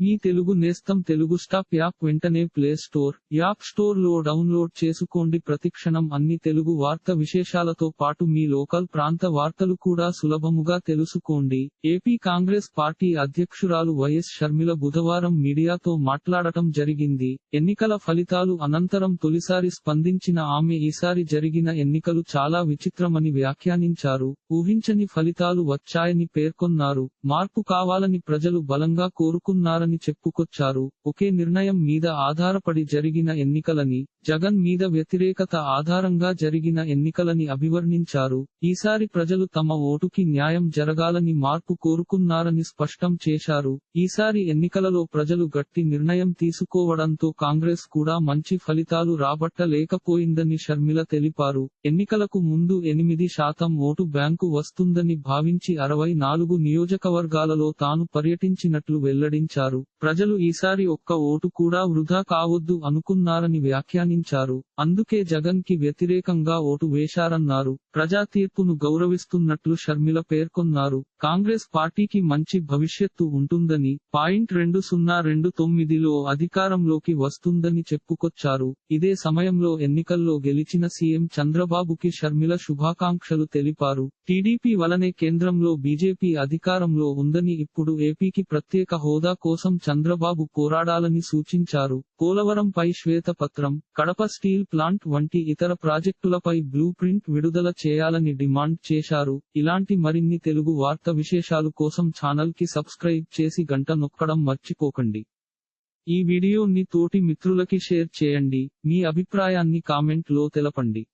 మీ తెలుగు నేస్తం Telugu stop app వెంటనే play store app స్టోర్లో డౌన్లోడ్ చేసుకోండి. ప్రతిక్షణం అన్ని తెలుగు వార్త విశేషాలతో పాటు మీ లోకల్ ప్రాంత వార్తలు కూడా సులభముగా తెలుసుకోండి. ఏపీ కాంగ్రెస్ పార్టీ అధ్యక్షురాలు వైఎస్ షర్మిల బుధవారం మీడియాతో మాట్లాడటం జరిగింది. ఎన్నికల ఫలితాలు అనంతరం తొలిసారి స్పందించిన ఆమె ఈసారి జరిగిన ఎన్నికలు చాలా విచిత్రమని వ్యాఖ్యానించారు. ఊహించని ఫలితాలు వచ్చాయని పేర్కొన్నారు. మార్పు కావాలని ప్రజలు బలంగా కోరుకున్నారని చెప్పుకొచ్చారు. ఒకే నిర్ణయం మీద ఆధారపడి జరిగిన ఎన్నికలని జగన్ మీద వ్యతిరేకత ఆధారంగా జరిగిన ఎన్నికలని అభివర్ణించారు. ఈసారి ప్రజలు తమ ఓటుకి న్యాయం జరగాలని మార్పు కోరుకున్నారని స్పష్టం చేశారు. ఈసారి ఎన్నికలలో ప్రజలు గట్టి నిర్ణయం తీసుకోవడంతో కాంగ్రెస్ కూడా మంచి ఫలితాలు రాబట్టలేకపోయిందని షర్మిల తెలిపారు. ఎన్నికలకు ముందు ఎనిమిది శాతం ఓటు బ్యాంకు వస్తుందని భావించి అరవై నాలుగు నియోజకవర్గాలలో తాను పర్యటించినట్లు వెల్లడించారు. ప్రజలు ఈసారి ఒక్క ఓటు కూడా వృధా కావద్దు అనుకున్నారని వ్యాఖ్యానించారు. అందుకే జగన్కి వ్యతిరేకంగా ఓటు వేశారన్నారు. ప్రజా తీర్పును గౌరవిస్తున్నట్లు షర్మిల పేర్కొన్నారు. కాంగ్రెస్ పార్టీకి మంచి భవిష్యత్తు ఉంటుందని పాయింట్ రెండు సున్నా రెండు తొమ్మిదిలో అధికారంలోకి వస్తుందని చెప్పుకొచ్చారు. ఇదే సమయంలో ఎన్నికల్లో గెలిచిన సీఎం చంద్రబాబుకి షర్మిల శుభాకాంక్షలు తెలిపారు. టీడీపీ వలనే కేంద్రంలో బీజేపీ అధికారంలో ఉందని ఇప్పుడు ఏపీకి ప్రత్యేక హోదా కోసం కోసం చంద్రబాబు పోరాడాలని సూచించారు. పోలవరంపై శ్వేతపత్రం కడప స్టీల్ ప్లాంట్ వంటి ఇతర ప్రాజెక్టులపై బ్లూ ప్రింట్ విడుదల చేయాలని డిమాండ్ చేశారు. ఇలాంటి మరిన్ని తెలుగు వార్త విశేషాలు కోసం ఛానల్కి సబ్స్క్రైబ్ చేసి గంట నొక్కడం మర్చిపోకండి. ఈ వీడియోని తోటి మిత్రులకి షేర్ చేయండి. మీ అభిప్రాయాన్ని కామెంట్లో తెలపండి.